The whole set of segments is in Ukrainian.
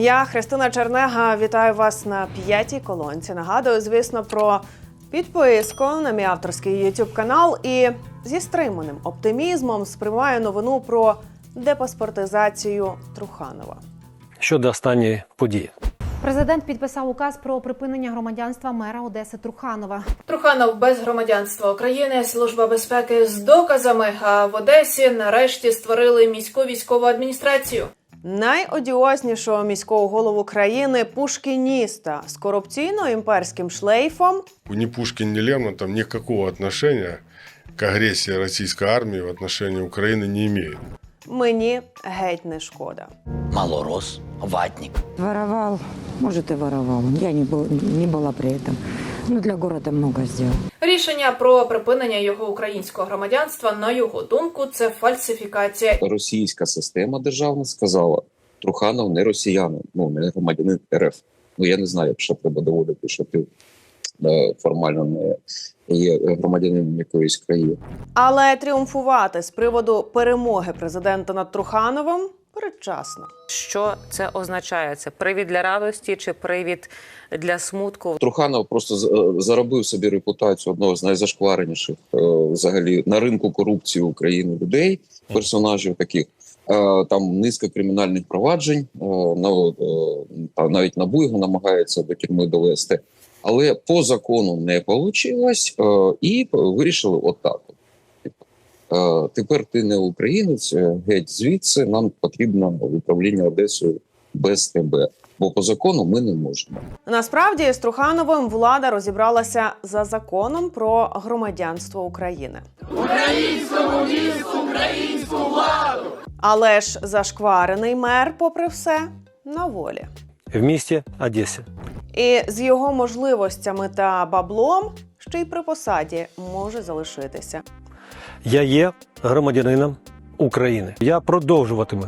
Я Христина Чернега. Вітаю вас на п'ятій колонці. Нагадую, звісно, про підписку на мій авторський YouTube канал і зі стриманим оптимізмом сприймаю новину про депаспортизацію Труханова. щодо останньої події. Президент підписав указ про припинення громадянства мера Одеси Труханова. Труханов без громадянства України, служба безпеки з доказами. А в Одесі нарешті створили міську військову адміністрацію. Найодіознішого міського голову країни Пушкініста з корупційно-імперським шлейфом Ни Пушкин, ни Лермонтов никакого отношения к агрессии российской армии в отношении Украины не имеют. мені геть не шкода. малорос, ватник. Воровал, может и воровал. Я не, был, не была при этом. Но для города много сделал. Рішення про припинення його українського громадянства, на його думку, це фальсифікація. російська система державна сказала, Труханов не росіянин, ну не громадянин РФ. Ну я не знаю, якщо треба доводити, що ти е, формально не є громадянином якоїсь країни. Але тріумфувати з приводу перемоги президента над Трухановим передчасно. Що це означає? Це привід для радості чи привід для смутку? Труханов просто з- е, заробив собі репутацію одного з найзашквареніших е, взагалі на ринку корупції України людей, персонажів таких. Е, Там низка кримінальних проваджень, та навіть НАБУ його намагається до тюрми довести. Але по закону не вийшло, і вирішили отак. Е, Тепер ти не українець, е, геть звідси нам потрібно управління Одесою без тебе. Бо по закону ми не можемо. Насправді з Трухановим влада розібралася за законом про громадянство України. Українському владу, Але ж зашкварений мер, попри все, на волі. В місті Одесі. І з його можливостями та баблом ще й при посаді може залишитися. Я є громадянином України. Я продовжуватиму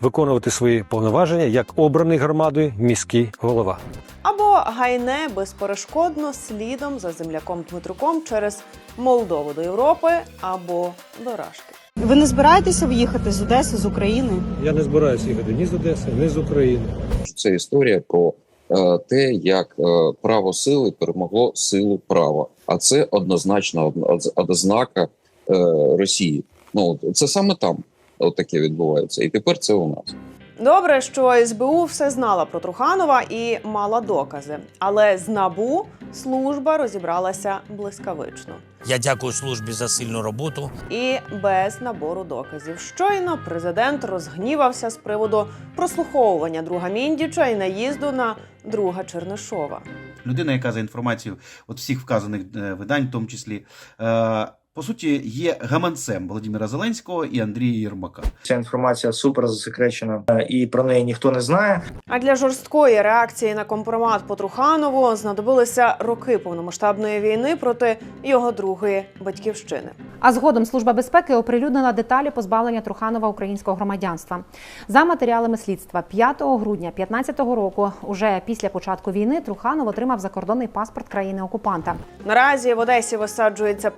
виконувати свої повноваження як обраний громадою міський голова. Або гайне безперешкодно слідом за земляком Дмитруком через Молдову до Європи або до Рашки. Ви не збираєтеся в'їхати з Одеси, з України? Я не збираюся їхати ні з Одеси, ні з України. Це історія про е, те, як е, право сили перемогло силу права. А це однозначно од- од- ознака е, Росії. Ну от це саме там от таке відбувається, і тепер це у нас. Добре, що СБУ все знала про Труханова і мала докази, але з набу служба розібралася блискавично Я дякую службі за сильну роботу. і без набору доказів. Щойно президент розгнівався з приводу прослуховування друга Міндіча і наїзду на друга Чернишова. людина, яка за інформацією от всіх вказаних е, видань, в тому числі, е, по суті, є гаманцем Володимира Зеленського і Андрія Єрмака. Ця інформація супер засекречена е, і про неї ніхто не знає. А для жорсткої реакції на компромат по Труханову знадобилися роки повномасштабної війни проти його другої батьківщини. А згодом служба безпеки оприлюднила деталі позбавлення Труханова українського громадянства. За матеріалами слідства 5 грудня 2015 року, уже після початку війни, Труханов отримав закордонний паспорт країни окупанта. Наразі в Одесі висаджується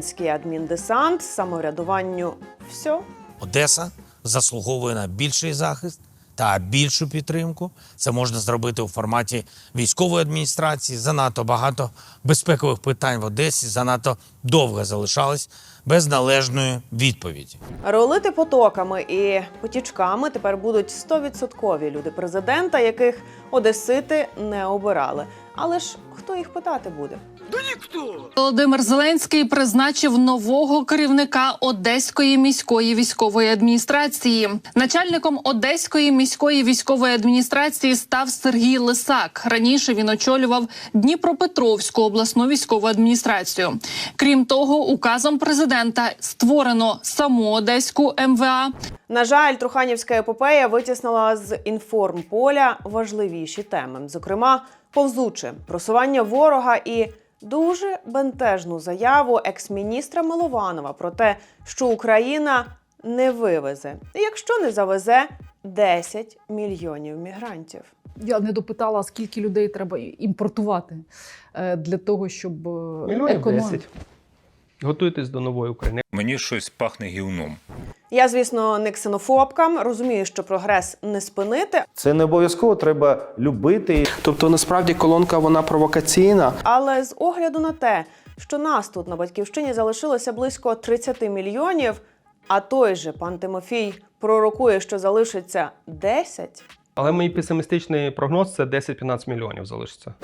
президентський адміндесант самоврядуванню. Все. Одеса заслуговує на більший захист та більшу підтримку. Це можна зробити у форматі військової адміністрації. Занадто багато безпекових питань в Одесі занадто довго залишались без належної відповіді. Ролити потоками і потічками тепер будуть 100% люди президента, яких одесити не обирали. Але ж хто їх питати буде? Володимир Зеленський призначив нового керівника Одеської міської військової адміністрації. Начальником Одеської міської військової адміністрації став Сергій Лисак. Раніше він очолював Дніпропетровську обласну військову адміністрацію. Крім того, указом президента створено саму Одеську МВА. На жаль, Труханівська епопея витіснила з інформполя важливіші теми, зокрема, повзуче просування ворога і дуже бентежну заяву екс-міністра Милованова про те, що Україна не вивезе, якщо не завезе 10 мільйонів мігрантів. Я не допитала, скільки людей треба імпортувати е, для того, щоб е, Мільйонів економ- 10. Готуйтесь до нової України. Мені щось пахне гівном. Я, звісно, не ксенофобка, розумію, що прогрес не спинити. Це не обов'язково треба любити. Тобто, насправді колонка вона провокаційна. Але з огляду на те, що нас тут на батьківщині залишилося близько 30 мільйонів, а той же пан Тимофій пророкує, що залишиться 10. Але мій песимістичний прогноз це 10-15 мільйонів залишиться.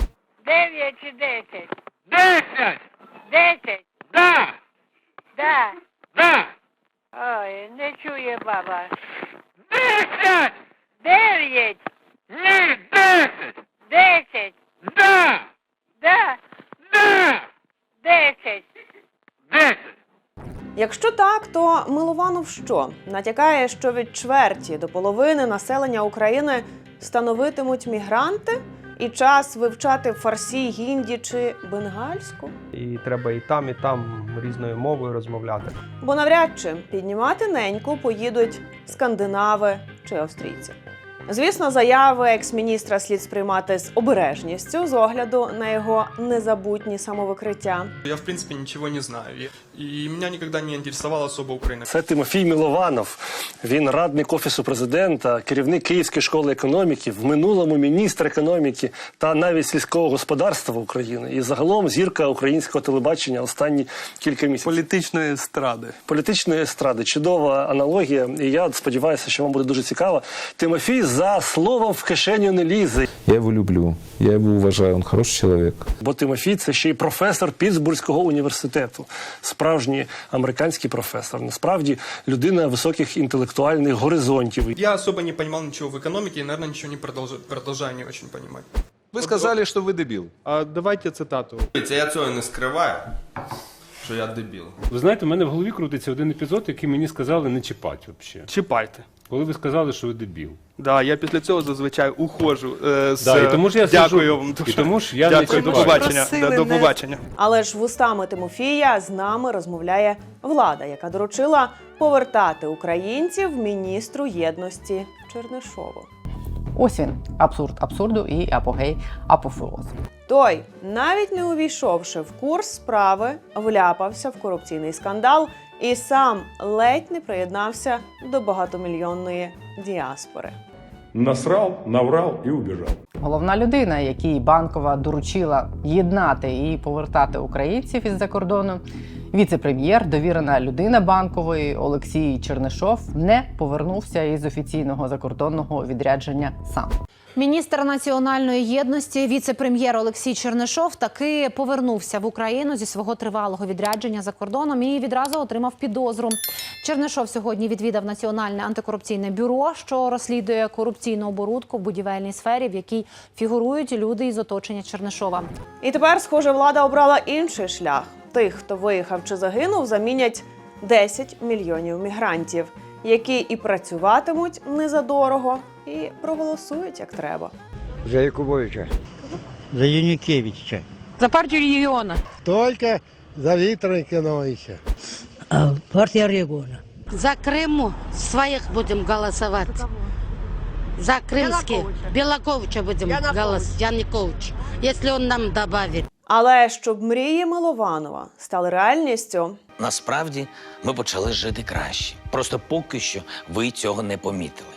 9 чи 10? 10! 10! Чує. Десять! Дев'ять! Ні, десять! Десять! Да! Да! Да! Десять! Десять! Якщо так, то Милованов що натякає, що від чверті до половини населення України становитимуть мігранти, і час вивчати фарсі, гінді чи бенгальську? І треба і там, і там різною мовою розмовляти. Бо навряд чи піднімати неньку поїдуть скандинави чи австрійці. Звісно, заяви екс-міністра слід сприймати з обережністю з огляду на його незабутні самовикриття. Я, в принципе, ничего не знаю. И и меня никогда не интересовала особо Украина. Це Тимофій Мілованов. Він радник офісу президента, керівник Київської школи економіки, в минулому міністр економіки та навіть сільського господарства України. І загалом зірка українського телебачення останні кілька місяців. Політичної естради. Політичної естради. Чудова аналогія. І я сподіваюся, що вам буде дуже цікаво. Тимофій за словом в кишеню не лізе. Я его люблю, я его уважаю, он хороший человек. Бо Тимофій це ще й професор Пітсбурзького університету, справжній американський професор. Насправді людина високих інтелектуальних горизонтів. Я особо не понимал ничего в экономике и, наверное, ничего не продолжаю, продолжаю не очень понимать. Ви сказали, що ви дебіл. А давайте цитату. Я цього не скриваю, що я дебіл. Ви знаєте, в мене в голові крутиться один епізод, який мені сказали не чіпати взагалі. Чіпайте. Коли ви сказали, що ви дебіл. Да, я після цього зазвичай ухожу. Е, з, Да, і тому ж я Дякую сиджу- вам. і тому ж я не Дякую, до побачення. Просили Да, до не- побачення. Але ж вустами Тимофія з нами розмовляє влада, яка доручила повертати українців міністру єдності Чернишову. Ось він абсурд абсурду і апогей апофеозу. Той, навіть не увійшовши в курс справи, вляпався в корупційний скандал і сам ледь не приєднався до багатомільйонної діаспори. Насрал, наврал и убежал. Головна людина, якій банкова доручила єднати і повертати українців із-за кордону. Віце-прем'єр, довірена людина банкової Олексій Чернишов, не повернувся із офіційного закордонного відрядження сам. Міністр національної єдності, віце-прем'єр Олексій Чернишов, таки повернувся в Україну зі свого тривалого відрядження за кордоном і відразу отримав підозру. Чернишов сьогодні відвідав Національне антикорупційне бюро, що розслідує корупційну оборудку в будівельній сфері, в якій фігурують люди із оточення Чернишова. І тепер, схоже, влада обрала інший шлях. Тих, хто виїхав чи загинув, замінять 10 мільйонів мігрантів, які і працюватимуть незадорого, і проголосують як треба. За Якубовича. За Янукевича. За партию региона. Только за Виктора Николаевича. партия региона. За Крыму своих будем голосовать. За крымские. Белаковича будем голосовать. Янукович. Если он нам добавит. Але щоб мрії Милованова стали реальністю, Насправді ми почали жити краще. Просто поки що ви цього не помітили.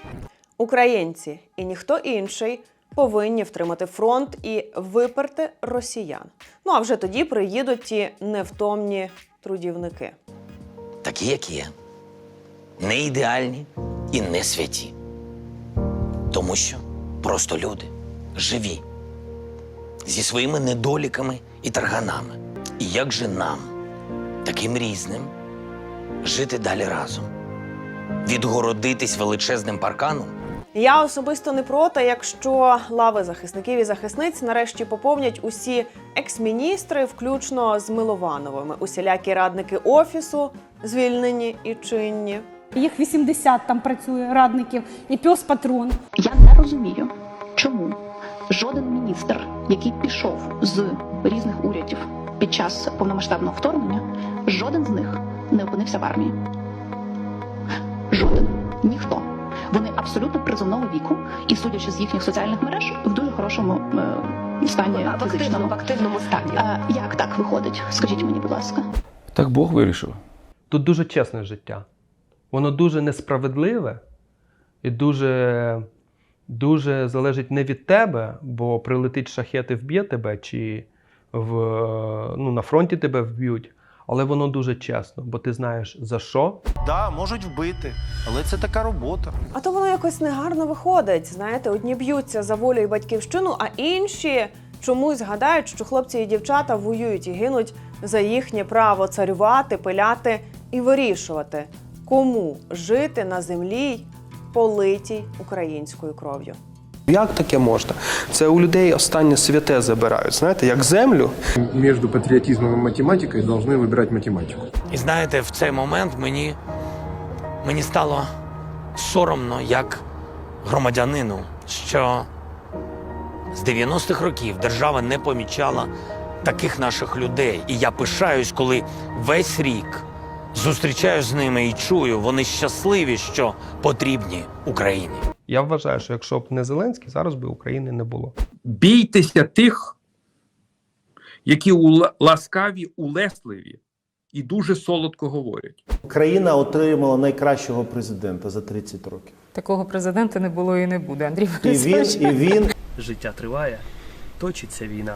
українці і ніхто інший повинні втримати фронт і виперти росіян. Ну а вже тоді приїдуть ті невтомні трудівники. Такі, як є. Не ідеальні і не святі. Тому що просто люди живі. Зі своїми недоліками і тарганами. І як же нам, таким різним, жити далі разом? Відгородитись величезним парканом? Я особисто не проти, якщо лави захисників і захисниць нарешті поповнять усі екс-міністри, включно з Миловановими, усілякі радники офісу, звільнені і чинні. Їх 80 там працює радників і пес патрон. Я не розумію, чому жоден міністр, який пішов з різних урядів під час повномасштабного вторгнення, жоден з них не опинився в армії. Жоден. Ніхто. Вони абсолютно призовного віку, і судячи з їхніх соціальних мереж, в дуже хорошому е, стані В фізичному. в активному стані. Е, як так виходить? Скажіть мені, будь ласка. Так Бог вирішив. Тут дуже чесне життя. Воно дуже несправедливе і дуже, дуже залежить не від тебе, бо прилетить шахет і вб'є тебе, чи в, ну, на фронті тебе вб'ють. Але воно дуже чесно, бо ти знаєш за що. Да, можуть вбити, але це така робота. А то воно якось негарно виходить. Знаєте, одні б'ються за волю і батьківщину, а інші чомусь гадають, що хлопці і дівчата воюють і гинуть за їхнє право царювати, пиляти і вирішувати, кому жити на землі, политій українською кров'ю. Як таке можна? Це у людей останнє святе забирають, знаєте, як землю. Між патріотизмом і математикою повинні вибирати математику. І знаєте, в цей момент мені, мені стало соромно як громадянину, що з 90-х років держава не помічала таких наших людей. І я пишаюсь, коли весь рік зустрічаюсь з ними і чую, вони щасливі, що потрібні Україні. Я вважаю, що якщо б не Зеленський, зараз би України не було. Бійтеся тих, які ула- ласкаві, улесливі і дуже солодко говорять. Країна отримала найкращого президента за 30 років. Такого президента не було і не буде. Андрій І він, і він Життя триває, точиться війна.